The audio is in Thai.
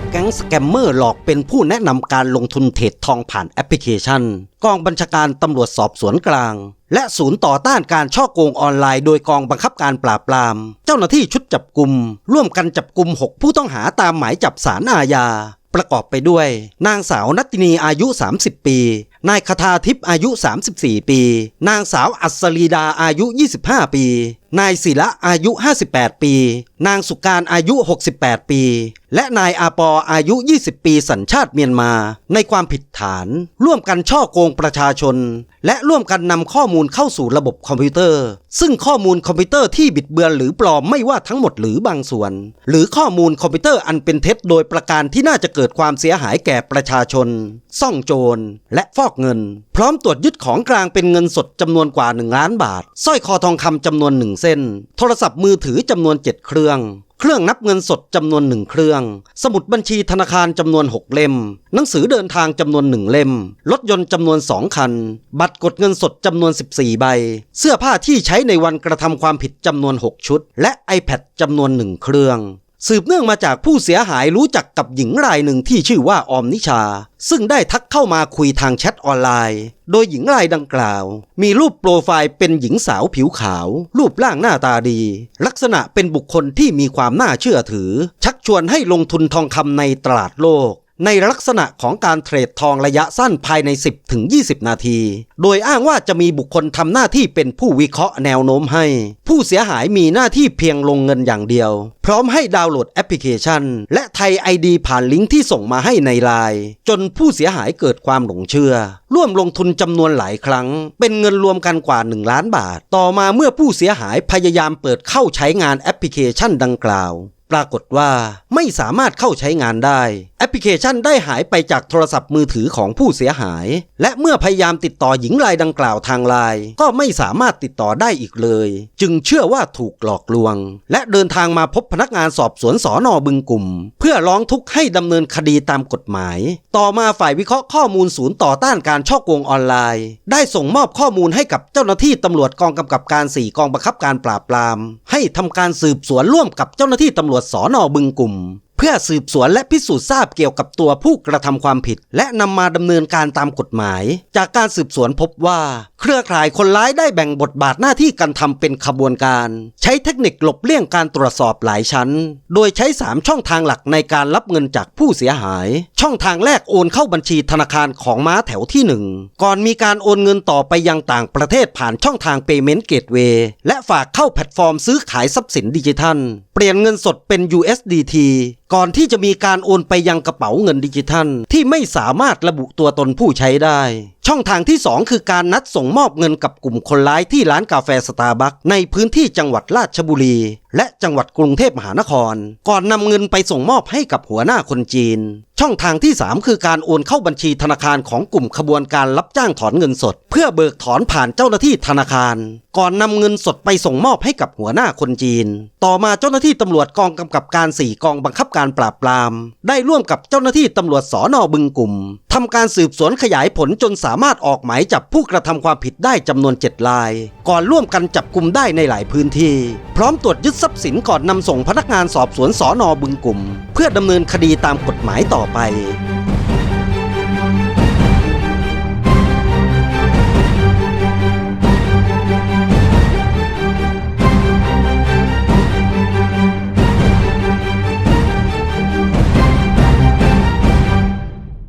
บแก๊งสแกมเมอร์หลอกเป็นผู้แนะนำการลงทุนเทรดทองผ่านแอปพลิเคชัน กองบัญชาการตำรวจสอบสวนกลาง และศูนย์ต่อต้านการช่อโกงออนไลน์โดยกองบังคับการปราบปราม เจ้าหน้าที่ชุดจับกลุ่มร่วมกันจับกลุ่ม 6 ผู้ต้องหาตามหมายจับสารอาญาประกอบไปด้วย นางสาวนัตตินีอายุ 30 ปีนายคทาทิพย์อายุ 34 ปี นางสาวอัศรีดาอายุ 25 ปี นายศิระอายุ 58 ปี นางสุการอายุ 68 ปี และนายอาปออายุ 20 ปีสัญชาติเมียนมา ในความผิดฐาน ร่วมกันช่อโกงประชาชน และร่วมกันนำข้อมูลเข้าสู่ระบบคอมพิวเตอร์ ซึ่งข้อมูลคอมพิวเตอร์ที่บิดเบือนหรือปลอมไม่ว่าทั้งหมดหรือบางส่วน หรือข้อมูลคอมพิวเตอร์อันเป็นเท็จโดยประการที่น่าจะเกิดความเสียหายแก่ประชาชน ซ่องโจร และฟอกเงิน พร้อมตรวจยึดของกลางเป็นเงินสดจำนวนกว่า 1 ล้านบาทสร้อยคอทองคำจำนวน1เส้น โทรศัพท์มือถือจำนวน 7 เครื่องเครื่องนับเงินสดจำนวนหนึ่งเครื่อง สมุดบัญชีธนาคารจำนวน 6 เล่ม หนังสือเดินทางจำนวนหนึ่งเล่ม รถยนต์จำนวน2คัน บัตรกดเงินสดจำนวน 14 ใบ เสื้อผ้าที่ใช้ในวันกระทำความผิดจำนวน 6 ชุด และ iPad จำนวนหนึ่งเครื่อง สืบเนื่องมาจากผู้เสียหายรู้จักกับหญิงรายหนึ่งที่ชื่อว่าออมนิชา ซึ่งได้ทักเข้ามาคุยทางแชทออนไลน์ โดยหญิงรายดังกล่าว มีรูปโปรไฟล์เป็นหญิงสาวผิวขาว รูปร่างหน้าตาดี ลักษณะเป็นบุคคลที่มีความน่าเชื่อถือ ชักชวนให้ลงทุนทองคำในตลาดโลก ในลักษณะของการเทรดทองระยะสั้นภายใน 10ถึง20 นาที โดยอ้างว่าจะมีบุคคลทำหน้าที่เป็นผู้วิเคราะห์แนวโน้มให้ ผู้เสียหายมีหน้าที่เพียงลงเงินอย่างเดียว พร้อมให้ดาวน์โหลดแอปพลิเคชัน และไทยไอดีผ่านลิงก์ที่ส่งมาให้ในไลน์จนผู้เสียหายเกิดความหลงเชื่อ ร่วมลงทุนจำนวนหลายครั้ง เป็นเงินรวมกันกว่า 1 ล้านบาท ต่อมาเมื่อผู้เสียหายพยายามเปิดเข้าใช้งานแอปพลิเคชันดังกล่าว ปรากฏว่าไม่สามารถเข้าใช้งานได้ แอปพลิเคชันได้หายไปจากโทรศัพท์มือถือของผู้เสียหาย และเมื่อพยายามติดต่อหญิงรายดังกล่าวทางไลน์ก็ไม่สามารถติดต่อได้อีกเลย จึงเชื่อว่าถูกหลอกลวง และเดินทางมาพบพนักงานสอบสวนสอนอบึงกลุ่ม เพื่อร้องทุกข์ให้ดำเนินคดีตามกฎหมาย ต่อมาฝ่ายวิเคราะห์ข้อมูลศูนย์ต่อต้านการช่อโกงออนไลน์ ได้ส่งมอบข้อมูลให้กับเจ้าหน้าที่ตำรวจกองกำกับการ 4 กองบังคับการปราบปราม ให้ทำการสืบสวนร่วมกับเจ้าหน้าที่ตำรวจสอนอบึงกลุ่ม เพื่อสืบสวนและพิสูจน์ทราบเกี่ยวกับตัวผู้กระทำความผิด และนำมาดำเนินการตามกฎหมาย จากการสืบสวนพบว่า เครือข่ายคนร้ายได้แบ่งบทบาทหน้าที่การทำเป็นขบวนการ ใช้เทคนิคหลบเลี่ยงการตรวจสอบหลายชั้น โดยใช้ 3 ช่องทางหลักในการรับเงินจากผู้เสียหาย ช่องทางแรกโอนเข้าบัญชีธนาคารของม้าแถวที่ 1 ก่อนมีการโอนเงินต่อไปยังต่างประเทศผ่านช่องทาง Payment Gateway และฝากเข้าแพลตฟอร์มซื้อขายทรัพย์สินดิจิทัล เปลี่ยนเงินสดเป็น USDT ก่อนที่จะมีการโอนไปยังกระเป๋าเงินดิจิทัล ที่ไม่สามารถระบุตัวตนผู้ใช้ได้ช่องทางที่ 2 คือการนัดส่งมอบเงินกับกลุ่มคนร้ายที่ร้านกาแฟสตาร์บัคในพื้นที่จังหวัดราชบุรี และจังหวัดกรุงเทพมหานคร ก่อนนำเงินไปส่งมอบให้กับหัวหน้าคนจีน ช่องทางที่ 3 คือการโอนเข้าบัญชีธนาคารของกลุ่มขบวนการรับจ้างถอนเงินสด เพื่อเบิกถอนผ่านเจ้าหน้าที่ธนาคาร ก่อนนำเงินสดไปส่งมอบให้กับหัวหน้าคนจีน ต่อมาเจ้าหน้าที่ตำรวจกองกำกับการ 4 กองบังคับการปราบปราม ได้ร่วมกับเจ้าหน้าที่ตำรวจสอนอบึงกลุ่มทำการสืบสวนขยายผลจนสามารถออกหมายจับผู้กระทำความผิดได้จำนวน 7 ลาย ก่อนร่วมกันจับกลุ่มได้ในหลายพื้นที่ พร้อมตรวจยึดทรัพย์สินก่อนนำส่งพนักงานสอบสวนสอนอบึงกลุ่ม เพื่อดำเนินคดีตามกฎหมายต่อไป